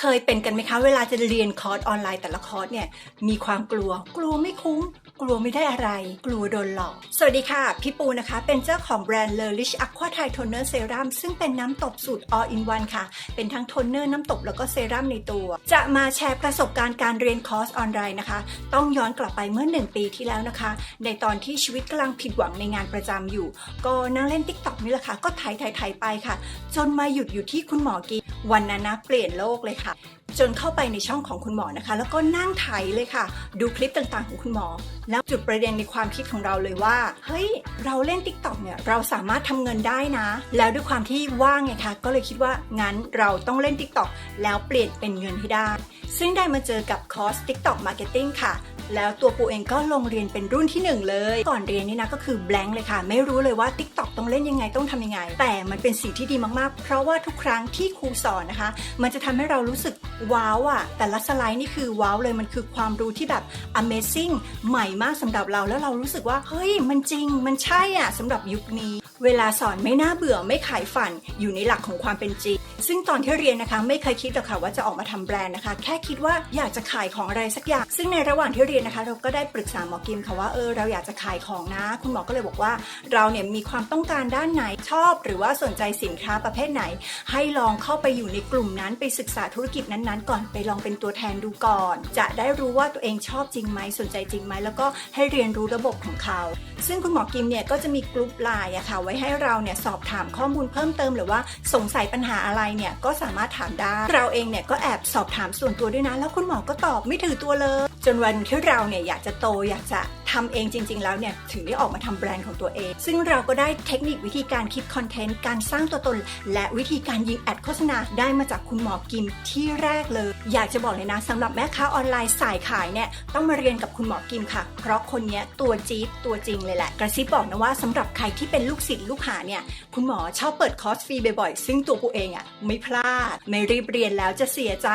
เคยเป็นกันไหมคะ เวลาจะเรียนคอร์สออนไลน์แต่ละคอร์สเนี่ยมีความกลัว กลัวไม่คุ้ม กลัวไม่ได้อะไร กลัวโดนหลอก สวัสดีค่ะ พี่ปูนะคะ เป็นเจ้าของแบรนด์ l e r i c h Aqua Thai Toner Serum ซึ่งเป็นน้ำตบสูตร all in one ค่ะ เป็นทั้งโทนเนอร์น้ำตบแล้วก็เซรั่มในตัว จะมาแชร์ประสบการณ์การเรียนคอร์สออนไลน์นะคะ ต้องย้อนกลับไปเมื่อ 1 ปีที่แล้วนะคะ ในตอนที่ชีวิตกำลังผิดหวังในงานประจำอยู่ ก็นั่งเล่น t ิ k t o k นี่แหละค่ะ ก็ถ่ายถ่ายถ่ายไปค่ะ จนมาหยุดอยู่ที่คุณหมอกีวันนั้นนะเปลี่ยนโลกเลยค่ะ จนเข้าไปในช่องของคุณหมอนะคะ แล้วก็นั่งไถเลยค่ะ ดูคลิปต่างๆของคุณหมอ แล้วจุดประเด็นในความคิดของเราเลยว่า เฮ้ย เราเล่น t ิ k t o k เนี่ยเราสามารถทำเงินได้นะ แล้วด้วยความที่ว่างไงคะก็เลยคิดว่างั้นเราต้องเล่น t ิ k t o k แล้วเปลี่ยนเป็นเงินให้ได้ ซึ่งได้มาเจอกับคอร์ส TikTok Marketing ค่ะแล้วตัวปูเองก็ลงเรียนเป็นรุ่นที่ 1 เลย ก่อนเรียนนี่นะก็คือ blank เลยค่ะ ไม่รู้เลยว่า TikTok ต้องเล่นยังไงต้องทำยังไง แต่มันเป็นสิ่งที่ดีมากๆ เพราะว่าทุกครั้งที่ครูสอนนะคะ มันจะทำให้เรารู้สึกว้าวอะแต่ละสไลด์นี่คือว้าวเลยมันคือความรู้ที่แบบ amazing ใหม่มากสำหรับเราแล้วเรารู้สึกว่า เฮ้ย มันจริงมันใช่อะสำหรับยุคนี้ เวลาสอนไม่น่าเบื่อไม่ขายฝันอยู่ในหลักของความเป็นจริง ซึ่งตอนที่เรียนนะคะ ไม่เคยคิดหรอกค่ะว่าจะออกมาทำแบรนด์นะคะ แค่คิดว่าอยากจะขายของอะไรสักอย่าง ซึ่งในระหว่างที่เรียนนะคะ เราก็ได้ปรึกษาหมอกิมค่ะว่าเออเราอยากจะขายของนะ คุณหมอก็เลยบอกว่า เราเนี่ยมีความต้องการด้านไหนชอบ หรือว่าสนใจสินค้าประเภทไหน ให้ลองเข้าไปอยู่ในกลุ่มนั้นไปศึกษาธุรกิจนั้นๆก่อนไปลองเป็นตัวแทนดูก่อน จะได้รู้ว่าตัวเองชอบจริงไหมสนใจจริงไหมแล้วก็ให้เรียนรู้ระบบของเขา ซึ่งคุณหมอกิมเนี่ยก็จะมีกลุ่มไลน์อะค่ะไว้ให้เราเนี่ยสอบถามข้อมูลเพิ่มเติมหรือว่าสงสัยปัญหาอะไรเนี่ยก็สามารถถามได้ เราเองเนี่ยก็แอบสอบถามส่วนตัวด้วยนะ แล้วคุณหมอก็ตอบไม่ถือตัวเลย จนวันที่เราเนี่ยอยากจะโตอยากจะ ทำเองจริง ๆ แล้วเนี่ยถึงได้ออกมาทำแบรนด์ของตัวเอง ซึ่งเราก็ได้เทคนิควิธีการคิดคอนเทนต์การสร้างตัวตน และวิธีการยิงแอดโฆษณาได้มาจากคุณหมอกิมที่แรกเลย อยากจะบอกเลยนะสำหรับแม่ค้าออนไลน์สายขายเนี่ยต้องมาเรียนกับคุณหมอกิมค่ะ เพราะคนเนี้ยตัวจี๊ดตัวจริงเลยแหละ กระซิบบอกนะว่าสำหรับใครที่เป็นลูกศิษย์ลูกหาเนี่ยคุณหมอชอบเปิดคอร์สฟรีบ่อยๆซึ่งตัวปูเองอะ่ะไม่พลาดไม่รีบเรียนแล้วจะเสียใจ